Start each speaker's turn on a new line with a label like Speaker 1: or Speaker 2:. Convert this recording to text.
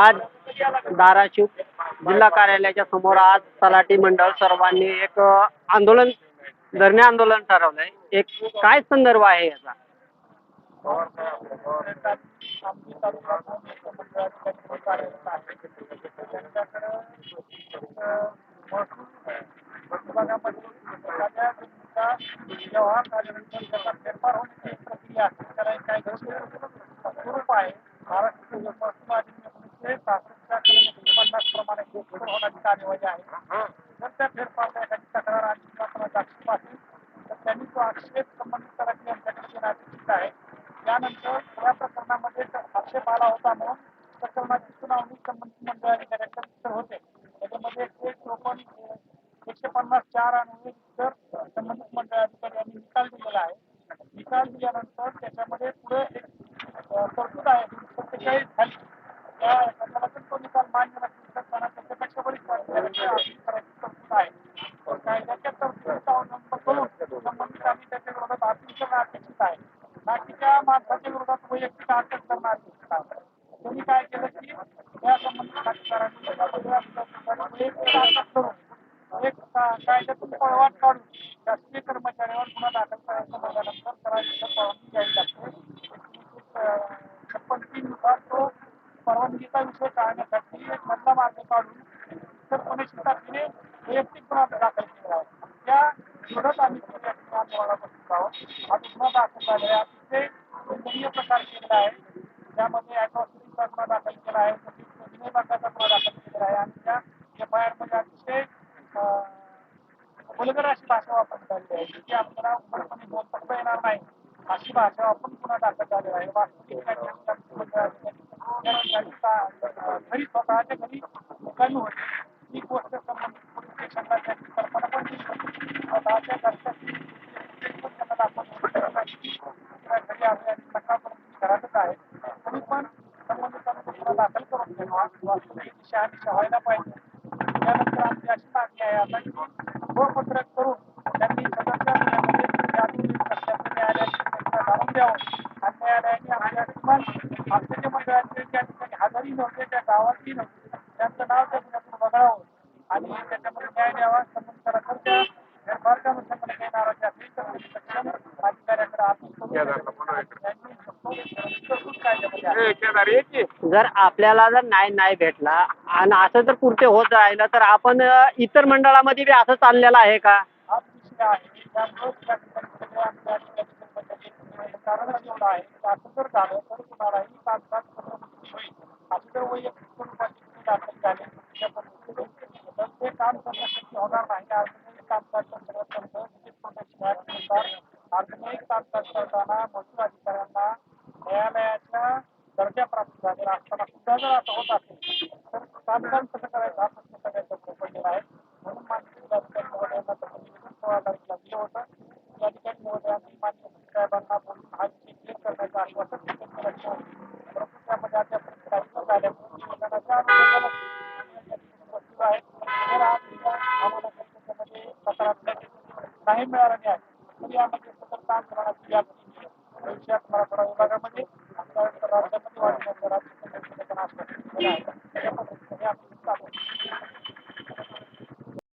Speaker 1: आज धाराशिव जिल्हा कार्यालयाच्या समोर आज तलाठी मंडळ सर्वांनी एक आंदोलन धरणे आंदोलन ठरवलंय. एक काय संदर्भ आहे याचा?
Speaker 2: व्यवहार प्रक्रिया आहे महाराष्ट्र महसूल पन्नास प्रमाणे घोषित होण्याची कार्यवाही आहे. जर त्या फेरफारला एखादी तक्रार आली किंवा कोणाचा आक्षेप असेल तर त्यांनी तो आक्षेप संबंधित तलाठी यांच्याकडे अपेक्षित आहे. त्यानंतर या प्रकरणामध्ये जर आक्षेप आला होता म्हणून प्रकरणाची सुनावणी संबंधित मंडळ अधिकाऱ्यांकडे होते. त्याच्यामध्ये एक चोपन्न एकशे पन्नास चार आणि एक तर संबंधित मंडळ अधिकारी यांनी निकाल दिलेला आहे. निकाल दिल्यानंतर त्याच्या पुढे एक अ, तरतूद आहे सत्तेचाळीस खाली त्या एखाद्याला जर तो निकाल मान्य नसेल तर त्यांना त्याच्यापेक्षा बरीच वर्षाची आर्थिक करायची तरतूद आहे तर कायद्याच्या तरतुदीचा अवलंब करून संबंधित आम्ही त्याच्या विरोधात अपील करणं अपेक्षित आहे बाकीच्या माणसाच्या विरोधात वैयक्तिक अटक करणार अपेक्षित त्यांनी काय केलं की या संबंधित अधिकाऱ्यांनी वैयक्तिक अटक करून एक कायद्यातून पळवाट काढून शासकीय कर्मचाऱ्यावर गुन्हा दाखल करायचा झाल्यानंतर करायची परवानगी घ्यावी लागते. छप्पन तीन नुसार तो परवानगीचा विषय टाळण्यासाठी एक मधला मार्ग काढून इतर पुणे तारखेने वैयक्तिक गुन्हा दाखल केला. आहे त्या विरोधात आम्ही आंदोलनापासून ठिकाणी आहोत. हा गुन्हा दाखल झालेला आहे. अतिशय निंदनीय प्रकार केलेला आहे त्यामध्ये अॅट्रॉसिटीचा गुन्हा दाखल केला आहे तसेच विनयभंगाचा गुन्हा दाखल केलेला आहे. आणि त्या एफ आय आरमध्ये अतिशय अं, अशी भाषा वापरण्यात आलेली आहे की आपल्याला उघडपणे बोलता येणार नाही. अशी भाषा वापरून पुन्हा दाखल झालेला आहे. वास्तविक घरी स्वतःच्या घरी मुकामी होते. ही गोष्ट संबंधित पोलीस स्टेशनला त्यांची कल्पना पण दिली होती स्वतःच्या घरच्या पण त्यांना दाखवून घरी आहे आणि सकाळपर्यंत घरातच आहे तरी पण संबंधितांना गुन्हा दाखल करून घेणं दिशा दिशा व्हायला पाहिजे. त्यानंतर आमची अशी मागणी आहे आता की घोषपत्रक करून त्यांनी सदस्यांमध्ये यातून सत्याचं न्यायालयाची परीक्षा घालून द्यावं. आणि न्यायालयाने आपल्या किमान आमचे जे मंडळाचे ज्या ठिकाणी हजारी नव्हते त्या गावातली नव्हते त्यांचं नाव त्या गुन्ह्यातून वगळावं आणि त्याच्यामध्ये न्याय द्यावा संबंधितांना खर्च फेरफारच्या अनुषंगाने काही नाराजी असेल तर सक्षम अधिकाऱ्याकडे अपील करून त्यांनी तरतूद कायद्यामध्ये आहे.
Speaker 1: जर आपल्याला जर न्याय नाही भेटला आणि असं जर पुढचे होत राहिलं तर आपण इतर मंडळामध्ये बी असं चाललेलं आहे का?
Speaker 2: हाच विषय आहे नाही त्या ठिकाणी सगळ्या आमच्या ठिकाणी कर्मचारी कारण एवढं आहे की असं जर झालं तर कुणालाही कामकाज करण्याची होईल असं जर वैयक्तिक स्वरूपाची गुन्हे दाखल झाले त्या पद्धतीने तर ते काम करणं शक्य होणार नाही अजूनही कामकाज करताना प्रोटेक्शन अजूनही कामकाज करताना महसूल अधिकाऱ्यांना न्यायालयाच्या दर्जा प्राप्त झालेला सुद्धा जर असं होत असेल. तर कामकाज कसं करायचं? हा प्रश्न सगळ्यात पडलेला आहे. म्हणून माननीय जिल्हाधिकारी महोदयांना निवेदन सोळा तारखेला दिलं होतं. त्या ठिकाणी महोदयांनी माननीय साहेबांना बोलून हा विषय क्लिअर करण्याचं आश्वासन व्यक्त केलं होतं. परंतु त्यामध्ये अद्यापर्यंत काही न झाल्यामुळे निवेदनाच्या अनुषंगाने आहेत आज उद्या आम्हाला त्याच्यामध्ये सकारात्मक नाही मिळालं आहे. तर यामध्ये सतत आंदोलनाची व्याप्ती भविष्यात मराठवाडा विभागामध्ये आमच्या